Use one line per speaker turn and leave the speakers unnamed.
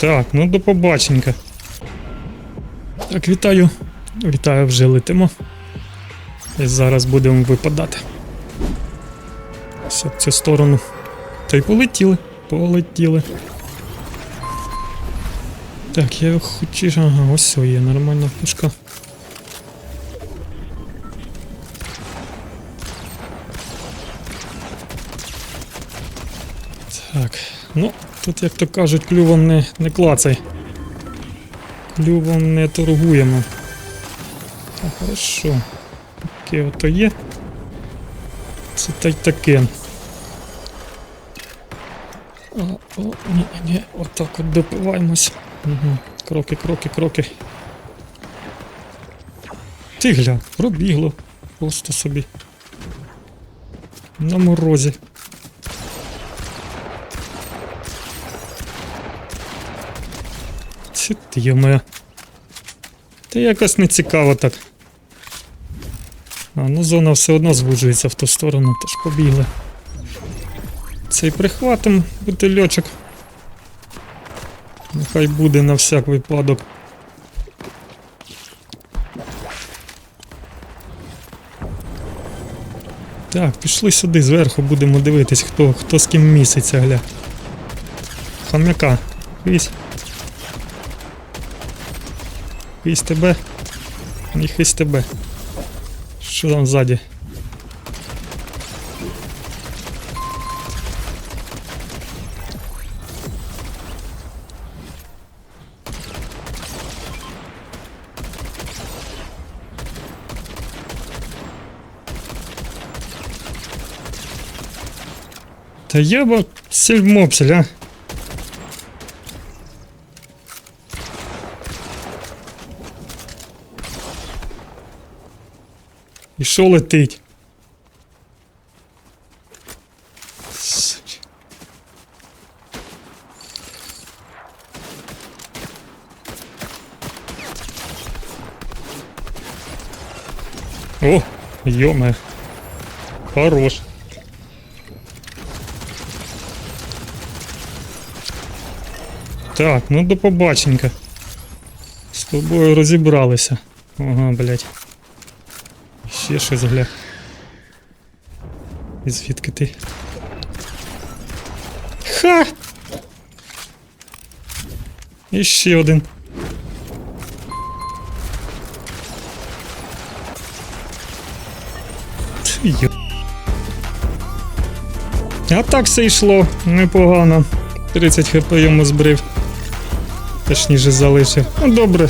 Так, ну до побаченька. Так, вітаю. Вітаю, вже летимо. І зараз будемо випадати. Все в цю сторону. Та й полетіли. Полетіли. Так, я хочу. Ага, ось є, нормальна пушка. Так, ну, тут, як то кажуть, клювом не, не клацай. Клювом не торгуємо. Так, хорошо. Таке ото є. Це та й таке. О, о, ні, ні, отак от допиваємось. Угу. Кроки, кроки, кроки. Ти гля, пробігло. Просто собі. На морозі. Це ти йоме. Та якось не цікаво так. А, ну зона все одно звужується в ту сторону, тож побігли. Цей прихватим бутильочок. Нехай буде на всяк випадок. Так, пішли сюди зверху, будемо дивитись, хто, хто з ким місяця, гля. Хам'яка. Вись. Хись тебе. Не хись тебе. Що там ззаді? Та б сільмопсель, а? І що летить? О, ё Хорош. Так, ну до побаченька. З тобою розібралися. Ага, блядь. Ще щось гля. І звідки ти? Ха! І ще один. Йо- А так все йшло, непогано. 30 хп йому збрив. Точніше залишив. Ну добре,